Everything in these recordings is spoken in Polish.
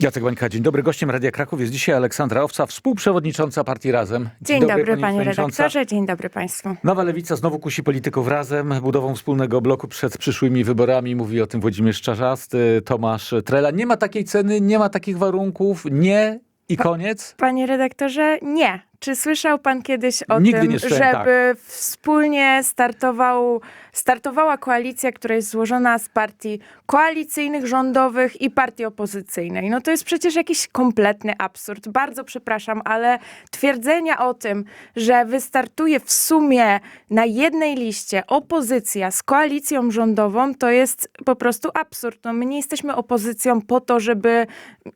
Jacek Bańka, dzień dobry. Gościem Radia Kraków jest dzisiaj Aleksandra Owca, współprzewodnicząca partii Razem. Dzień, dobry, pani panie przewodnicząca. redaktorze, dzień dobry państwu. Nowa Lewica znowu kusi polityków Razem, budową wspólnego bloku przed przyszłymi wyborami. Mówi o tym Włodzimierz Czarzasty, Tomasz Trela. Nie ma takiej ceny, nie ma takich warunków, nie i koniec. Panie redaktorze, nie. Czy słyszał pan kiedyś o Nigdy tym, nie słyszałem, tak. żeby wspólnie startował, startowała koalicja, która jest złożona z partii koalicyjnych, rządowych i partii opozycyjnej? No to jest przecież jakiś kompletny absurd. Bardzo przepraszam, ale twierdzenia o tym, że wystartuje w sumie na jednej liście opozycja z koalicją rządową, to jest po prostu absurd. No my nie jesteśmy opozycją po to, żeby,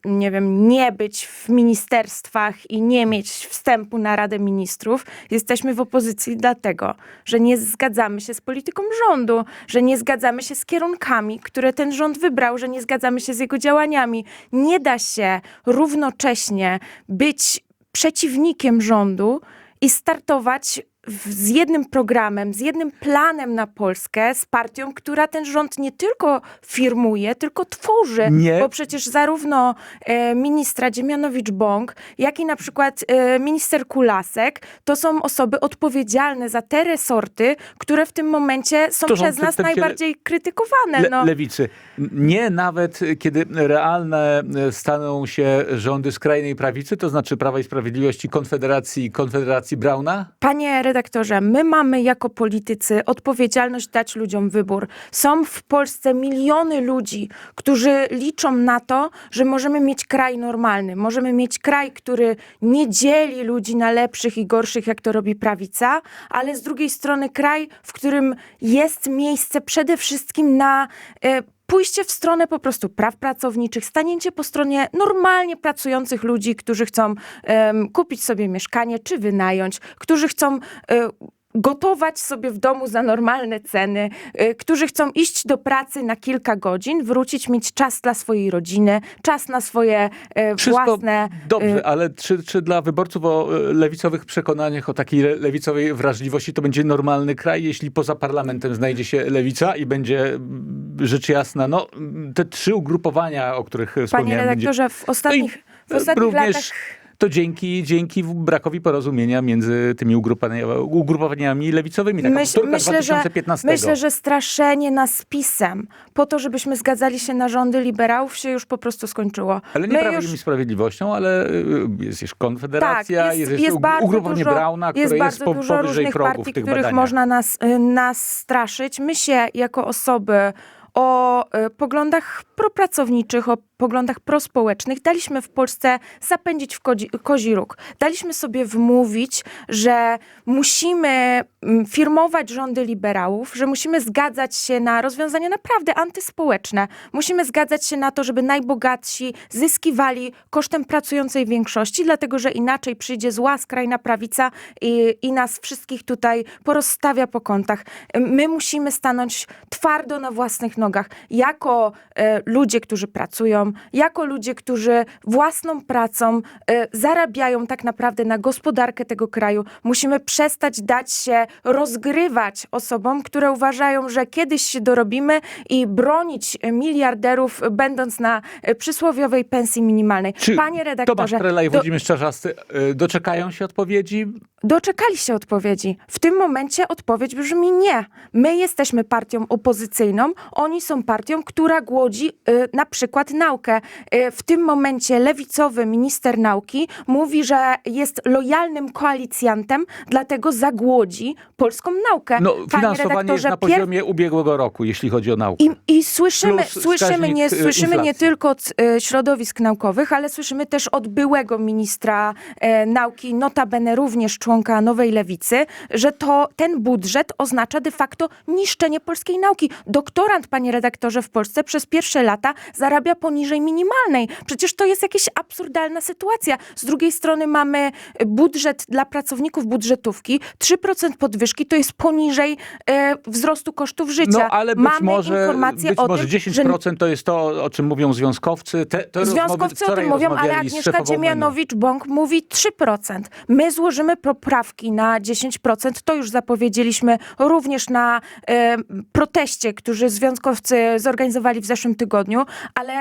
nie wiem, nie być w ministerstwach i nie mieć wstępu na Radę Ministrów. Jesteśmy w opozycji dlatego, że nie zgadzamy się z polityką rządu, że nie zgadzamy się z kierunkami, które ten rząd wybrał, że nie zgadzamy się z jego działaniami. Nie da się równocześnie być przeciwnikiem rządu i startować w, z jednym programem, z jednym planem na Polskę, z partią, która ten rząd nie tylko firmuje, tylko tworzy. Nie. Bo przecież zarówno e, ministra Dziemianowicz-Bąk, jak i na przykład e, minister Kulasek, to są osoby odpowiedzialne za te resorty, które w tym momencie są To są przez nas przedstawiciele najbardziej krytykowane. Le, no. lewicy. Nie nawet kiedy realne e, staną się rządy skrajnej prawicy, to znaczy Prawa i Sprawiedliwości, Konfederacji, Konfederacji Brauna? Panie redaktorze, my mamy jako politycy odpowiedzialność dać ludziom wybór. Są w Polsce miliony ludzi, którzy liczą na to, że możemy mieć kraj normalny. Możemy mieć kraj, który nie dzieli ludzi na lepszych i gorszych, jak to robi prawica, ale z drugiej strony kraj, w którym jest miejsce przede wszystkim na. E, pójście w stronę po prostu praw pracowniczych, stanięcie po stronie normalnie pracujących ludzi, którzy chcą em, kupić sobie mieszkanie czy wynająć, którzy chcą e, gotować sobie w domu za normalne ceny, e, którzy chcą iść do pracy na kilka godzin, wrócić, mieć czas dla swojej rodziny, czas na swoje e, Wszystko własne... dobrze, e, ale czy, czy dla wyborców o lewicowych przekonaniach, o takiej le- lewicowej wrażliwości to będzie normalny kraj, jeśli poza parlamentem znajdzie się lewica i będzie mm, rzecz jasna, no te trzy ugrupowania, o których Panie wspomniałem, będzie, redaktorze, w ostatnich, w e, ostatnich również latach... to dzięki, dzięki brakowi porozumienia między tymi ugrupowaniami, ugrupowaniami lewicowymi. Taka Myśl, powtórka myślę, że, 2015. myślę, że straszenie nas pisem po to, żebyśmy zgadzali się na rządy liberałów się już po prostu skończyło. Ale nie My Prawem już- i Sprawiedliwością, ale y, jest jeszcze Konfederacja, tak, jest, jeszcze bardzo ugrupowanie dużo, Brauna, które jest jest, bardzo po, dużo powyżej różnych progów partii, których badaniach. można nas, y, nas straszyć. My się jako osoby o y, poglądach propracowniczych, o poglądach prospołecznych daliśmy w Polsce zapędzić w kozi róg. Daliśmy sobie wmówić, że musimy firmować rządy liberałów, że musimy zgadzać się na rozwiązania naprawdę antyspołeczne. Musimy zgadzać się na to, żeby najbogatsi zyskiwali kosztem pracującej większości, dlatego że inaczej przyjdzie zła skrajna prawica i, i nas wszystkich tutaj porozstawia po kątach. My musimy stanąć twardo na własnych nogach, jako e, ludzie, którzy pracują, jako ludzie, którzy własną pracą e, zarabiają tak naprawdę na gospodarkę tego kraju. Musimy przestać dać się rozgrywać osobom, które uważają, że kiedyś się dorobimy i bronić miliarderów, będąc na e, przysłowiowej pensji minimalnej. Czy Panie Tomasz redaktorze, Trela i do- Włodzimierz Czarzasty y, doczekają się odpowiedzi? Doczekali się odpowiedzi. W tym momencie odpowiedź brzmi nie. My jesteśmy partią opozycyjną, oni są partią, która głodzi y, na przykład naukę. Y, w tym momencie lewicowy minister nauki mówi, że jest lojalnym koalicjantem, dlatego zagłodzi polską naukę. No, Panie finansowanie jest na pier- poziomie ubiegłego roku, jeśli chodzi o naukę. i, I słyszymy, Plus słyszymy, nie, y, słyszymy nie tylko od e, środowisk naukowych, ale słyszymy też od byłego ministra e, nauki, notabene również członka Nowej Lewicy, że to ten budżet oznacza de facto niszczenie polskiej nauki. Doktorant, panie redaktorze, w Polsce przez pierwsze lata zarabia poniżej minimalnej. Przecież to jest jakaś absurdalna sytuacja. Z drugiej strony mamy budżet dla pracowników budżetówki, 3% podwyżki to jest poniżej e, wzrostu kosztów życia. No, ale być mamy może, informacje być o może tym, że 10% to jest to, o czym mówią związkowcy. Te, te Związkowcy o tym mówią, ale Agnieszka. Dziemianowicz-Bąk mówi 3%. My złożymy poprawki na 10%. To już zapowiedzieliśmy również na e, proteście, który związkowcy zorganizowali w zeszłym tygodniu, ale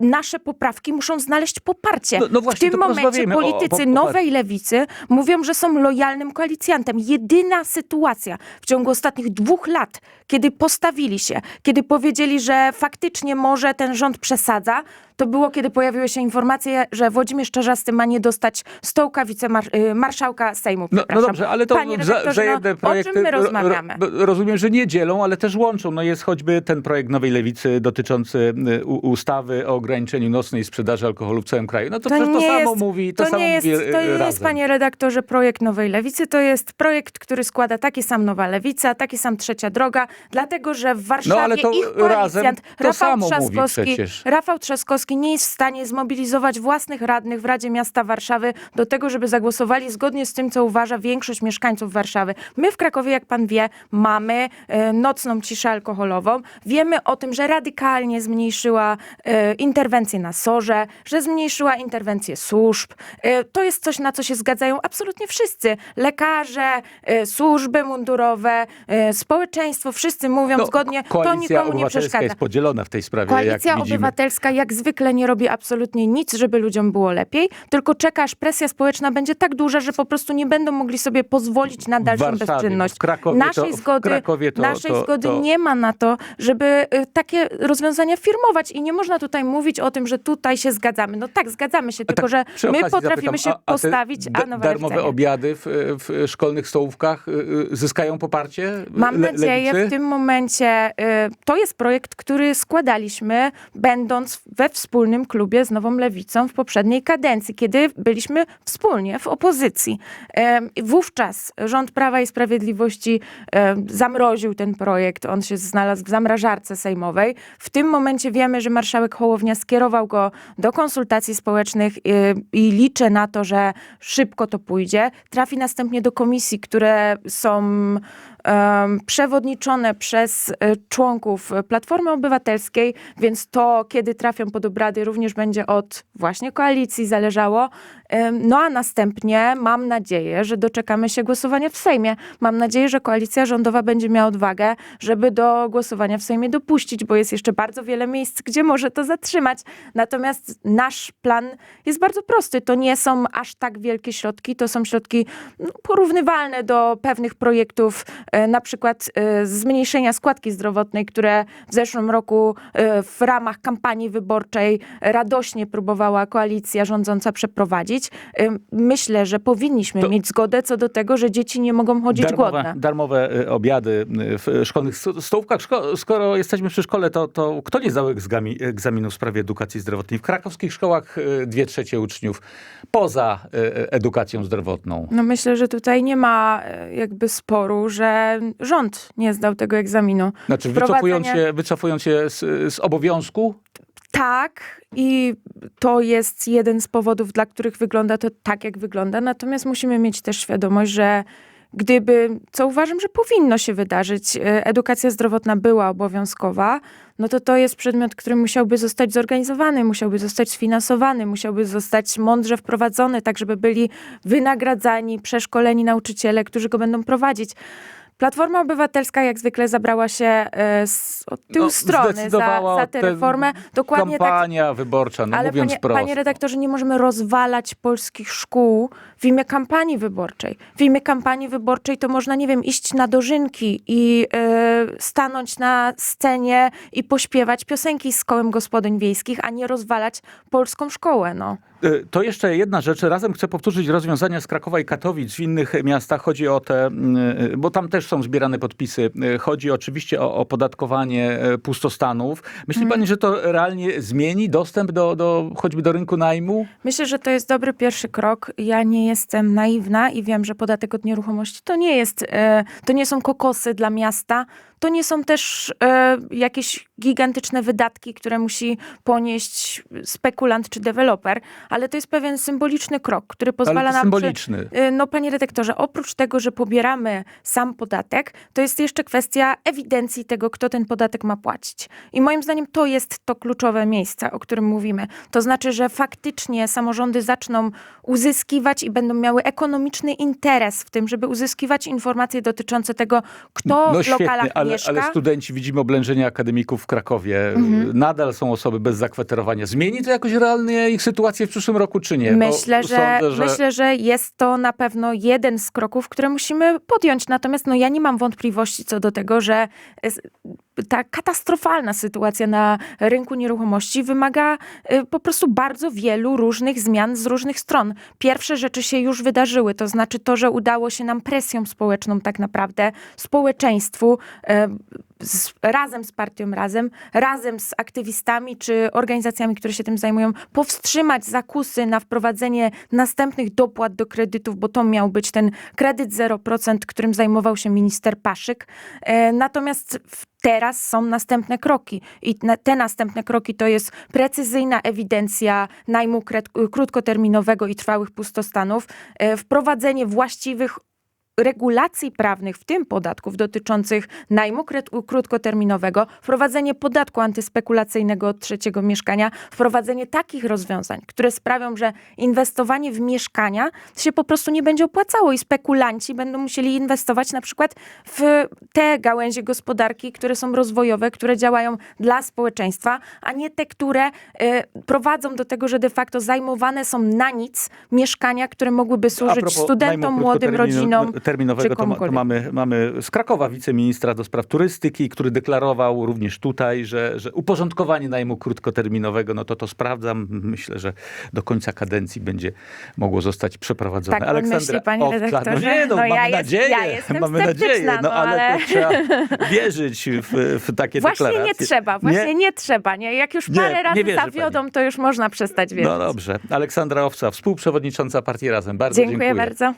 nasze poprawki muszą znaleźć poparcie. No- no właśnie, w tym momencie porozmawiajmy o- o politycy nowej lewicy mówią, że są lojalnym koalicjantem. Jedyna sytuacja w ciągu ostatnich dwóch lat, kiedy postawili się, kiedy powiedzieli, że faktycznie może ten rząd przesadza, to było, kiedy pojawiły się informacje, że Włodzimierz Czarzasty ma nie dostać stołka wicemarszałka Sejmu. No, no dobrze, ale to Panie za, redaktorze, wzajemne no, projekty. O czym my ro- ro- rozmawiamy? ro- rozumiem, że nie dzielą, ale też łączą. No jest choćby ten projekt Nowej Lewicy dotyczący y, ustawy o ograniczeniu nocnej sprzedaży alkoholu w całym kraju. No to, przecież to samo jest, mówi, to, to samo nie jest, mówi y, to nie razem. jest, panie redaktorze, projekt Nowej Lewicy. To jest projekt, który składa taki sam Nowa Lewica, taki sam Trzecia Droga, dlatego że w Warszawie No, ale to ich razem to Rafał samo mówi Trzaskowski, przecież. Rafał Trzaskowski nie jest w stanie zmobilizować własnych radnych w Radzie Miasta Warszawy do tego, żeby zagłosowali zgodnie z tym, co uważa większość mieszkańców Warszawy. My w Krakowie, jak pan wie, mamy e, nocną ciszę alkoholową. Wiemy o tym, że radykalnie zmniejszyła e, interwencje na sorze, że zmniejszyła interwencje służb. E, to jest coś, na co się zgadzają absolutnie wszyscy. Lekarze, służby mundurowe, społeczeństwo, wszyscy mówią No, zgodnie, to nikomu nie przeszkadza. jest podzielona w tej sprawie, Koalicja jak. Obywatelska jak zwykle nie robi absolutnie nic, żeby ludziom było lepiej, tylko czeka, aż presja społeczna będzie tak duża, że po prostu nie będą mogli sobie pozwolić na dalszą Warszawie, bezczynność. w Krakowie naszej to- zgody, Krakowie to- naszej to- zgody nie ma na to, żeby y, takie rozwiązania firmować i nie można tutaj mówić o tym, że tutaj się zgadzamy. No tak, zgadzamy się, tylko że Przy my potrafimy zapytam, się a, a postawić, a nowa darmowe obiady w, w szkolnych stołówkach y, y, zyskają poparcie Mam le- nadzieję lewicy? w tym momencie, to jest projekt, który składaliśmy, będąc we wspólnym klubie z Nową Lewicą w poprzedniej kadencji, kiedy byliśmy wspólnie w opozycji. Wówczas rząd Prawa i Sprawiedliwości zamroził ten projekt, on się znalazł w zamrażarce sejmowej. W tym momencie wiemy, że marszałek Hołownia skierował go do konsultacji społecznych y, i liczę na to, że szybko to pójdzie. Trafi następnie do komisji, które są przewodniczone przez e, członków Platformy Obywatelskiej, więc to, kiedy trafią pod obrady, również będzie od właśnie koalicji zależało. No a następnie mam nadzieję, że doczekamy się głosowania w Sejmie. Mam nadzieję, że koalicja rządowa będzie miała odwagę, żeby do głosowania w Sejmie dopuścić, bo jest jeszcze bardzo wiele miejsc, gdzie może to zatrzymać. Natomiast nasz plan jest bardzo prosty. To nie są aż tak wielkie środki, to są środki no, porównywalne do pewnych projektów, e, na przykład e, zmniejszenia składki zdrowotnej, które w zeszłym roku e, w ramach kampanii wyborczej radośnie próbowała koalicja rządząca przeprowadzić. Myślę, że powinniśmy To- mieć zgodę co do tego, że dzieci nie mogą chodzić darmowe, głodne. darmowe y, obiady y, w szkolnych sto- stołówkach. Szko- Skoro jesteśmy przy szkole, to, to kto nie zdał egzami- egzaminu w sprawie edukacji zdrowotnej? W krakowskich szkołach y, dwie trzecie uczniów poza y, edukacją zdrowotną. No myślę, że tutaj nie ma jakby sporu, że rząd nie zdał tego egzaminu. Znaczy, wycofując się, wycofując się z, z obowiązku, Tak, i to jest jeden z powodów, dla których wygląda to tak, jak wygląda. Natomiast musimy mieć też świadomość, że gdyby, co uważam, że powinno się wydarzyć, e, edukacja zdrowotna była obowiązkowa, no to to jest przedmiot, który musiałby zostać zorganizowany, musiałby zostać sfinansowany, musiałby zostać mądrze wprowadzony, tak żeby byli wynagradzani, przeszkoleni nauczyciele, którzy go będą prowadzić. Platforma Obywatelska jak zwykle zabrała się e, z, od tyłu No, strony za, za tę reformę. Dokładnie tak kampania wyborcza, no ale mówiąc panie, prosto. panie redaktorze, nie możemy rozwalać polskich szkół w imię kampanii wyborczej. W imię kampanii wyborczej to można, nie wiem, iść na dożynki i e, stanąć na scenie i pośpiewać piosenki z kołem gospodyń wiejskich, a nie rozwalać polską szkołę, no. Y, To jeszcze jedna rzecz. Razem chcę powtórzyć rozwiązania z Krakowa i Katowic w innych miastach. Chodzi o te, y, bo tam też są zbierane podpisy. Y, Chodzi oczywiście o opodatkowanie pustostanów. Myśli Mhm. pani, że to realnie zmieni dostęp do, do choćby do rynku najmu? Myślę, że to jest dobry pierwszy krok. Ja nie jestem naiwna i wiem, że podatek od nieruchomości to nie jest, to nie są kokosy dla miasta. To nie są też e, jakieś gigantyczne wydatki, które musi ponieść spekulant czy deweloper, ale to jest pewien symboliczny krok, który pozwala Ale to nam. przy- symboliczny. Y, No, panie redaktorze, oprócz tego, że pobieramy sam podatek, to jest jeszcze kwestia ewidencji tego, kto ten podatek ma płacić. I moim zdaniem to jest to kluczowe miejsce, o którym mówimy. To znaczy, że faktycznie samorządy zaczną uzyskiwać i będą miały ekonomiczny interes w tym, żeby uzyskiwać informacje dotyczące tego, kto No w świetnie, lokalach ale ale, ale studenci, widzimy oblężenie akademików w Krakowie. Mhm. Nadal są osoby bez zakwaterowania. Zmieni to jakoś realnie ich sytuację w przyszłym roku, czy nie? Myślę że, sądzę, że... myślę, że jest to na pewno jeden z kroków, które musimy podjąć. Natomiast no, ja nie mam wątpliwości co do tego, że es- ta katastrofalna sytuacja na rynku nieruchomości wymaga y, po prostu bardzo wielu różnych zmian z różnych stron. Pierwsze rzeczy się już wydarzyły, to znaczy to, że udało się nam presją społeczną tak naprawdę, społeczeństwu, e, z, razem z partią Razem, razem z aktywistami czy organizacjami, które się tym zajmują, powstrzymać zakusy na wprowadzenie następnych dopłat do kredytów, bo to miał być ten kredyt 0%, którym zajmował się minister Paszyk. E, natomiast teraz są następne kroki i te następne kroki to jest precyzyjna ewidencja najmu krótkoterminowego i trwałych pustostanów, e, wprowadzenie właściwych regulacji prawnych, w tym podatków dotyczących najmu krótkoterminowego, wprowadzenie podatku antyspekulacyjnego od trzeciego mieszkania, wprowadzenie takich rozwiązań, które sprawią, że inwestowanie w mieszkania się po prostu nie będzie opłacało i spekulanci będą musieli inwestować na przykład w te gałęzie gospodarki, które są rozwojowe, które działają dla społeczeństwa, a nie te, które e, prowadzą do tego, że de facto zajmowane są na nic mieszkania, które mogłyby służyć studentom, młodym rodzinom. Terminowego to, ma, to mamy, mamy z Krakowa wiceministra do spraw turystyki, który deklarował również tutaj, że, że uporządkowanie najmu krótkoterminowego, no to to sprawdzam. Myślę, że do końca kadencji będzie mogło zostać przeprowadzone. Tak pan myśli, panie Owczar, redaktorze? No nie, no, No mamy ja jest- nadzieję. ja jestem mamy nadzieję, no, no, ale, ale- trzeba wierzyć w, w takie Właśnie deklaracje. nie trzeba, właśnie nie, trzeba. Nie? Jak już Nie, parę nie razy wierzy zawiodą, to już można przestać wierzyć. No dobrze. Aleksandra Owca, współprzewodnicząca partii Razem. Bardzo dziękuję dziękuję. bardzo.